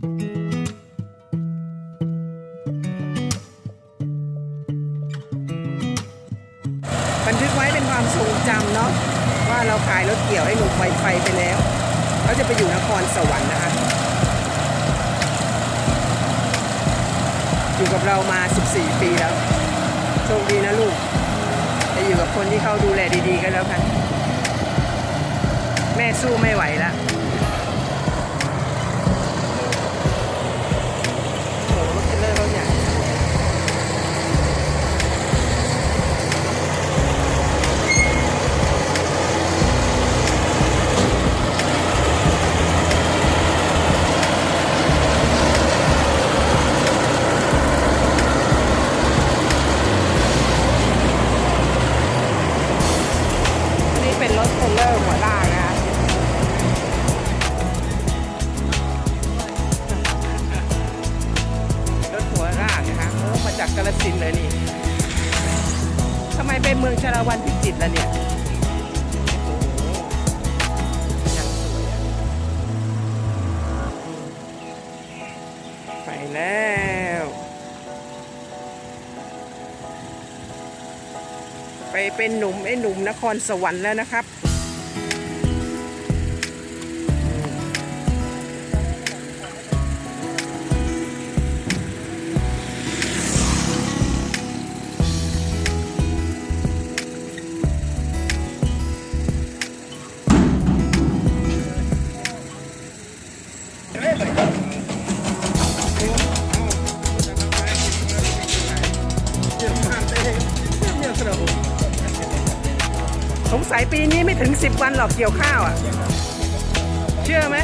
บันทึกไว้เป็นความทรงจำเนาะว่าเราขายรถเกี่ยวให้หนุ่มไวไฟไปแล้วเขาจะไปอยู่นครสวรรค์นะคะ อยู่กับเรามา 14 ปีแล้วโชคดีนะลูกจะอยู่กับคนที่เขาดูแลดีๆกันแล้วกัน แม่สู้ไม่ไหวแล้ว เป็นรถเทรลเลอร์หัวลากนะคะรถหัวลากนะคะโอ้มาจากกาลสินเลยนี่ทำไมไปเมืองชาละวันพิจิตรล่ะเนี่ยยังสวยอะไปแล้ว ไปเป็นหนุ่มไอ้หนุ่มนครสวรรค์แล้วนะครับ สงสัยปีนี้ไม่ถึง 10 วันหรอกเกี่ยวข้าวอะ เชื่อไหม